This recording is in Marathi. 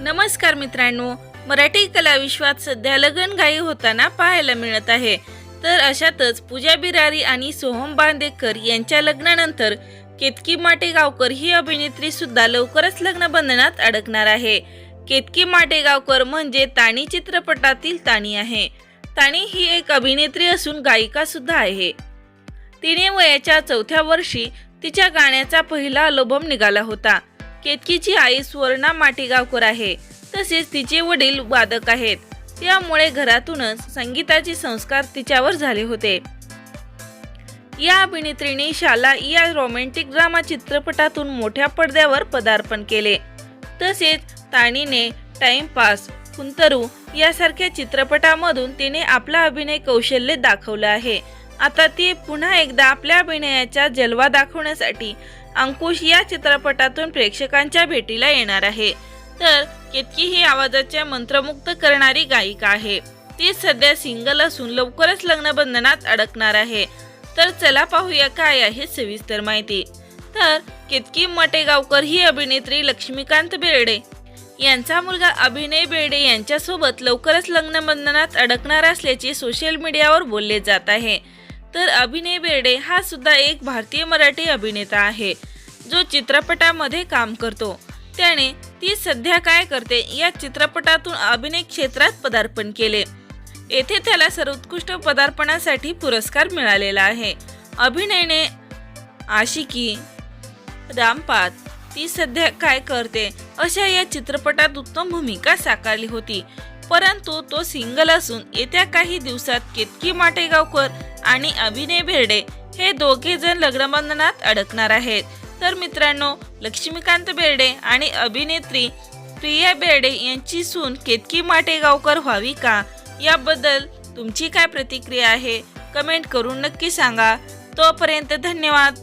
नमस्कार मित्रांनो मराठी कला विश्वात सध्या लगनघाई होताना पाहायला मिळत आहे. तर अशातच पूजा बिरारी आणि सोहम बांदेकर यांच्या लग्नानंतर केतकी माटेगावकर ही अभिनेत्री सुद्धा लवकरच लग्न बंधनात अडकणार आहे. केतकी माटेगावकर म्हणजे ताणी चित्रपटातील ताणी आहे. ताणी ही एक अभिनेत्री असून गायिका सुद्धा आहे. तिने वयाच्या चौथ्या वर्षी तिच्या गाण्याचा पहिला अल्बम निघाला होता. केतकीची आई सुवर्णा माटीगावकर आहे. तसेच तिचे वडील वादक आहेत. त्यामुळे घरातूनच संगीताचे संस्कार तिच्यावर झाले होते. या अभिनेत्रीने शाला या रोमॅन्टिक ड्रामा चित्रपटातून मोठ्या पडद्यावर पदार्पण केले. तसेच ताणीने टाइमपास कुंतरू यासारख्या चित्रपटामधून तिने आपला अभिनय कौशल्य दाखवलं आहे. आता ती पुन्हा एकदा आपल्या अभिनयाचा जलवा दाखवण्यासाठी अंकुश या चित्रपटातून प्रेक्षकांच्या भेटीला येणार आहे. तर केतकी ही आवाजाच्या मंत्रमुक्त करणारी गायिका आहे. ती सध्या सिंगल असून लवकरच लग्नबंधनात अडकणार आहे. तर चला पाहूया काय आहे सविस्तर माहिती. तर केतकी मटेगावकर ही अभिनेत्री लक्ष्मीकांत बेर्डे यांचा मुलगा अभिनय बेर्डे यांच्यासोबत लवकरच लग्नबंधनात अडकणार असल्याचे सोशल मीडियावर बोलले जात आहे. तर अभिनय बेर्डे हा सुद्धा एक भारतीय मराठी अभिनेता आहे जो चित्रपटामध्ये काम करतो. त्याने ती सध्या काय करते या चित्रपटातून अभिनय क्षेत्रात पदार्पण केले. येथे त्याला सर्वोत्कृष्ट पदार्पणासाठी पुरस्कार मिळालेला आहे. अभिनयने आशिकी रामपात ती सध्या काय करते अशा या चित्रपटात उत्तम भूमिका साकारली होती. परंतु तो सिंगल असून येत्या काही दिवसात केतकी माटेगावकर आणि अभिनय बेर्डे हे दोघे जण लग्नबंधनात अडकणार आहेत. तर मित्रांनो लक्ष्मीकांत बेर्डे आणि अभिनेत्री प्रिया बेर्डे यांची सून केतकी माटेगावकर व्हावी का? याबद्दल तुमची काय प्रतिक्रिया आहे? कमेंट करून नक्की सांगा. तोपर्यंत धन्यवाद.